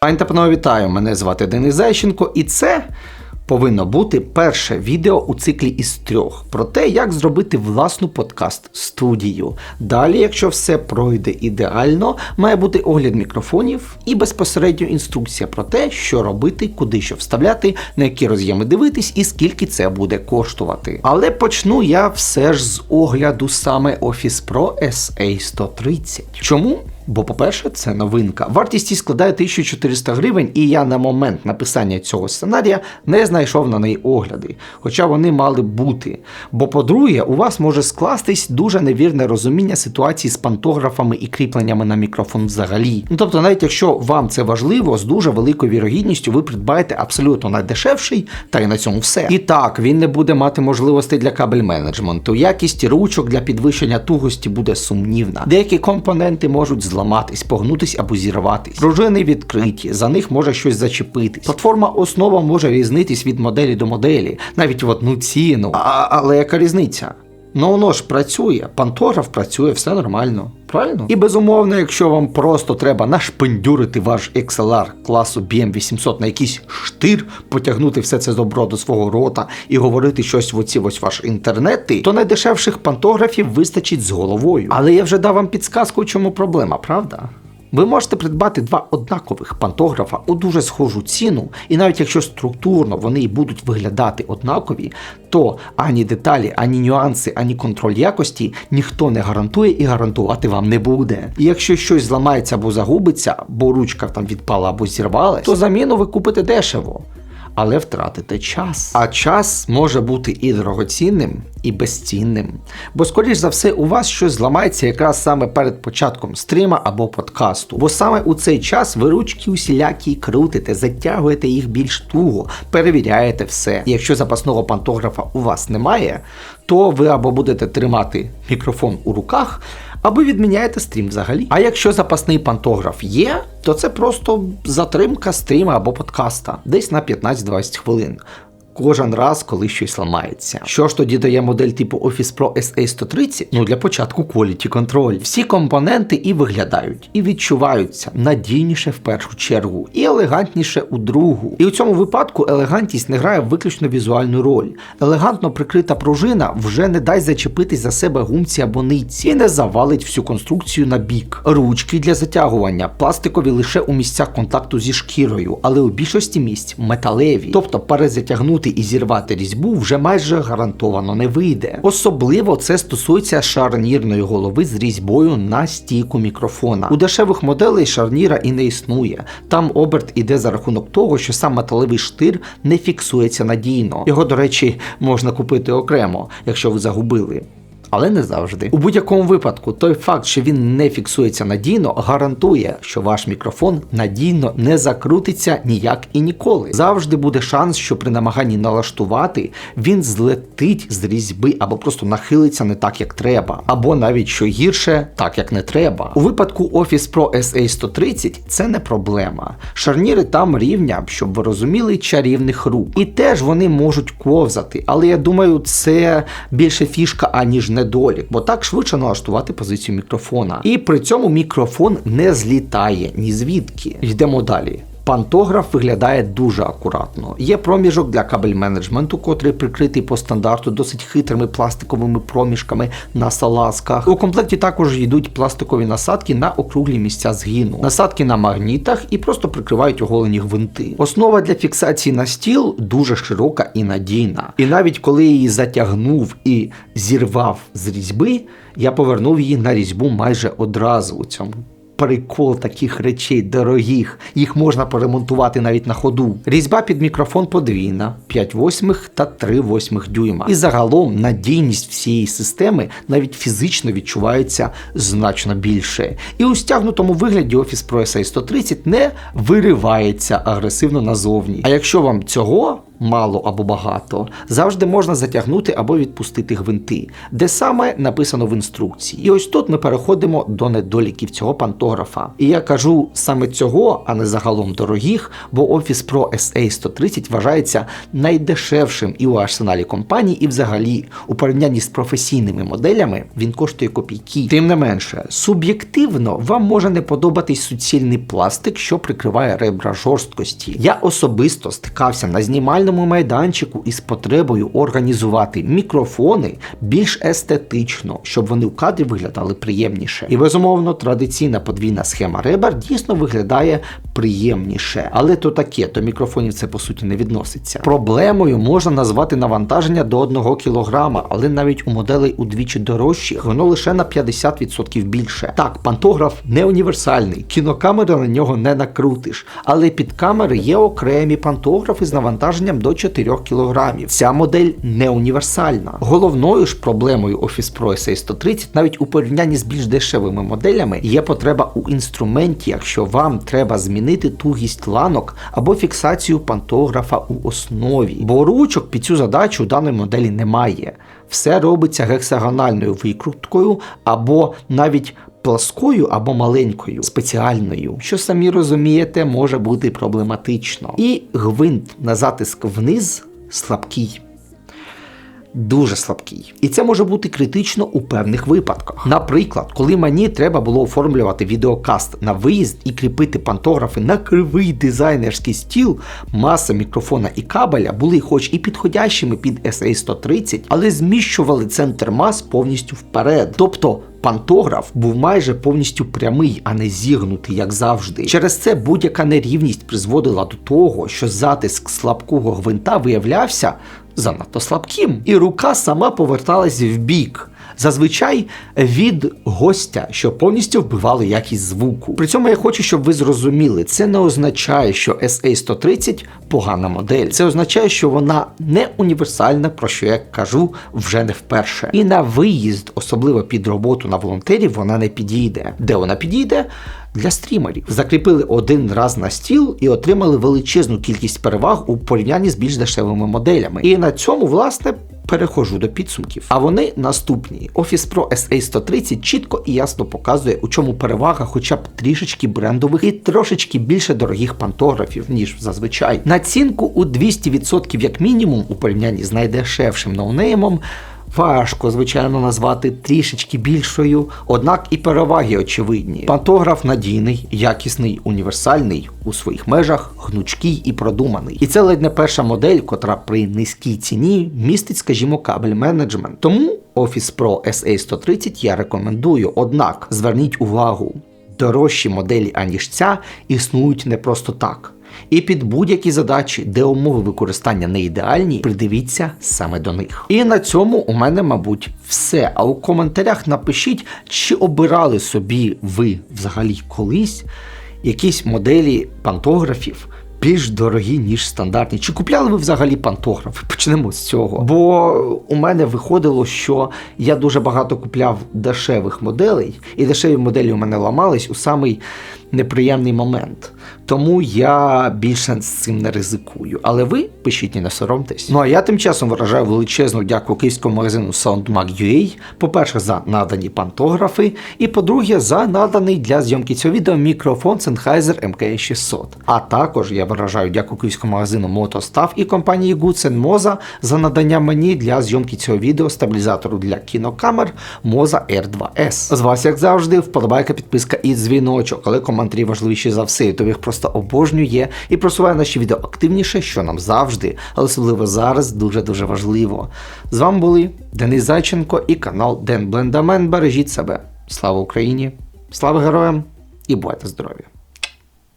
Пані та панове, вітаю! Мене звати Денис Зайченко, і це повинно бути перше відео у циклі із трьох про те, як зробити власну подкаст-студію. Далі, якщо все пройде ідеально, має бути огляд мікрофонів і безпосередньо інструкція про те, що робити, куди що вставляти, на які роз'єми дивитись і скільки це буде коштувати. Але почну я все ж з огляду саме Office Pro SA130. Чому? Бо, по-перше, це новинка. Вартість її складає 1400 гривень, і я на момент написання цього сценарія не знайшов на неї огляди, хоча вони мали бути. Бо, по-друге, у вас може скластись дуже невірне розуміння ситуації з пантографами і кріпленнями на мікрофон взагалі. Ну тобто, навіть якщо вам це важливо, з дуже великою вірогідністю ви придбаєте абсолютно найдешевший, та й на цьому все. І так, він не буде мати можливостей для кабель менеджменту. Якість ручок для підвищення тугості буде сумнівна. Деякі компоненти можуть зламатись, погнутись або зірватись. Пружини відкриті, за них може щось зачепитись. Платформа основа може різнитись від моделі до моделі, навіть в одну ціну. А, але яка різниця? Ну воно ж працює, пантограф працює, все нормально. Правильно? І безумовно, якщо вам просто треба нашпендюрити ваш XLR класу BM800 на якийсь штир, потягнути все це добро до свого рота і говорити щось в оці ось ваш інтернети, то найдешевших пантографів вистачить з головою. Але я вже дав вам підсказку, у чому проблема, правда? Ви можете придбати два однакових пантографа у дуже схожу ціну, і навіть якщо структурно вони і будуть виглядати однакові, то ані деталі, ані нюанси, ані контроль якості ніхто не гарантує і гарантувати вам не буде. І якщо щось зламається або загубиться, бо ручка там відпала або зірвалась, то заміну ви купите дешево. Але втратите час. А час може бути і дорогоцінним, і безцінним. Бо, скоріш за все, у вас щось зламається якраз саме перед початком стріма або подкасту. Бо саме у цей час ви ручки усілякі крутите, затягуєте їх більш туго, перевіряєте все. І якщо запасного пантографа у вас немає, то ви або будете тримати мікрофон у руках, або відміняєте стрім взагалі. А якщо запасний пантограф є, то це просто затримка стріма або подкаста, десь на 15-20 хвилин. Кожен раз, коли щось ламається. Що ж тоді дає модель типу Office Pro SA130? Ну для початку quality control. Всі компоненти і виглядають, і відчуваються надійніше в першу чергу, і елегантніше у другу. І у цьому випадку елегантність не грає виключно візуальну роль. Елегантно прикрита пружина вже не дасть зачепитись за себе гумці або нитці і не завалить всю конструкцію на бік. Ручки для затягування пластикові лише у місцях контакту зі шкірою, але у більшості місць металеві. Тобто перезатягнути і зірвати різьбу вже майже гарантовано не вийде. Особливо це стосується шарнірної голови з різьбою на стійку мікрофона. У дешевих моделей шарніра і не існує. Там оберт іде за рахунок того, що сам металевий штир не фіксується надійно. Його, до речі, можна купити окремо, якщо ви загубили. Але не завжди. У будь-якому випадку, той факт, що він не фіксується надійно, гарантує, що ваш мікрофон надійно не закрутиться ніяк і ніколи. Завжди буде шанс, що при намаганні налаштувати він злетить з різьби або просто нахилиться не так, як треба, або навіть що гірше, так як не треба. У випадку Office Pro SA130 це не проблема. Шарніри там рівня, щоб ви розуміли, чарівних рук. І теж вони можуть ковзати, але я думаю, це більше фішка, аніж недолік, бо так швидше налаштувати позицію мікрофона. І при цьому мікрофон не злітає ні звідки. Йдемо далі. Пантограф виглядає дуже акуратно. Є проміжок для кабель менеджменту, котрий прикритий по стандарту досить хитрими пластиковими проміжками на салазках. У комплекті також йдуть пластикові насадки на округлі місця згину, насадки на магнітах і просто прикривають оголені гвинти. Основа для фіксації на стіл дуже широка і надійна. І навіть коли її затягнув і зірвав з різьби, я повернув її на різьбу майже одразу у цьому прикол таких речей дорогих. Їх можна поремонтувати навіть на ходу. Різьба під мікрофон подвійна, 5 восьмих та 3 восьмих дюйма. І загалом надійність всієї системи навіть фізично відчувається значно більше. І у стягнутому вигляді Office Pro SA 130 не виривається агресивно назовні. А якщо вам цього мало або багато, завжди можна затягнути або відпустити гвинти, де саме написано в інструкції. І ось тут ми переходимо до недоліків цього пантографа. І я кажу саме цього, а не загалом дорогих, бо Office Pro SA130 вважається найдешевшим і у арсеналі компанії, і взагалі у порівнянні з професійними моделями він коштує копійки. Тим не менше, суб'єктивно вам може не подобатись суцільний пластик, що прикриває ребра жорсткості. Я особисто стикався на знімальному майданчику із потребою організувати мікрофони більш естетично, щоб вони в кадрі виглядали приємніше. І безумовно, традиційна подвійна схема ребер дійсно виглядає приємніше. Але то таке, до мікрофонів це по суті не відноситься. Проблемою можна назвати навантаження до 1 кг, але навіть у моделей удвічі дорожчих воно лише на 50% більше. Так, пантограф не універсальний, кінокамери на нього не накрутиш, але під камери є окремі пантографи з навантаженням до 4 кг. Ця модель не універсальна. Головною ж проблемою Office Pro SA130 навіть у порівнянні з більш дешевими моделями є потреба у інструменті, якщо вам треба змінити тугість ланок або фіксацію пантографа у основі. Бо ручок під цю задачу у даної моделі немає. Все робиться гексагональною викруткою або навіть пласкою або маленькою, спеціальною, що самі розумієте, може бути проблематично. І гвинт на затиск вниз слабкий. Дуже слабкий. І це може бути критично у певних випадках. Наприклад, коли мені треба було оформлювати відеокаст на виїзд і кріпити пантографи на кривий дизайнерський стіл, маса мікрофона і кабеля були хоч і підходящими під SA130, але зміщували центр мас повністю вперед. Тобто Пантограф був майже повністю прямий, а не зігнутий, як завжди. Через це будь-яка нерівність призводила до того, що затиск слабкого гвинта виявлявся занадто слабким, і рука сама поверталась в бік. Зазвичай від гостя, що повністю вбивали якість звуку. При цьому я хочу, щоб ви зрозуміли, це не означає, що SA130 погана модель. Це означає, що вона не універсальна, про що я кажу вже не вперше. І на виїзд, особливо під роботу на волонтерів, вона не підійде. Де вона підійде? Для стрімерів закріпили один раз на стіл і отримали величезну кількість переваг у порівнянні з більш дешевими моделями. І на цьому, власне, переходжу до підсумків. А вони наступні: Office Pro SA130 чітко і ясно показує, у чому перевага, хоча б трішечки брендових і трошечки більше дорогих пантографів, ніж зазвичай. Націнку у 200% як мінімум у порівнянні з найдешевшим ноунеймом. Важко, звичайно, назвати трішечки більшою, однак і переваги очевидні. Пантограф надійний, якісний, універсальний, у своїх межах, гнучкий і продуманий. І це ледь не перша модель, котра при низькій ціні містить, скажімо, кабель менеджмент. Тому Office Pro SA130 я рекомендую. Однак зверніть увагу, дорожчі моделі, аніж ця, існують не просто так. І під будь-які задачі, де умови використання не ідеальні, придивіться саме до них. І на цьому у мене, мабуть, все. А у коментарях напишіть, чи обирали собі ви взагалі колись якісь моделі пантографів. Більш дорогі, ніж стандартні. Чи купляли ви взагалі пантографи? Почнемо з цього. Бо у мене виходило, що я дуже багато купляв дешевих моделей, і дешеві моделі у мене ламались у самий неприємний момент. Тому я більше з цим не ризикую. Але ви пишіть і не соромтесь. Ну а я тим часом виражаю величезну дяку київському магазину SoundMag.ua, по-перше, за надані пантографи, і по-друге, за наданий для зйомки цього відео мікрофон Sennheiser MK600. А також я виражаю дяку київському магазину Мотостав і компанії Goodsen Moza за надання мені для зйомки цього відео стабілізатору для кінокамер Moza R2S. З вас, як завжди, вподобайка, підписка і дзвіночок, але коментарі важливіші за все, то їх просто обожнює і просуває наші відео активніше, що нам завжди, але особливо зараз дуже-дуже важливо. З вами були Денис Зайченко і канал Ден Блендамен. Бережіть себе. Слава Україні! Слава героям і бувайте здорові!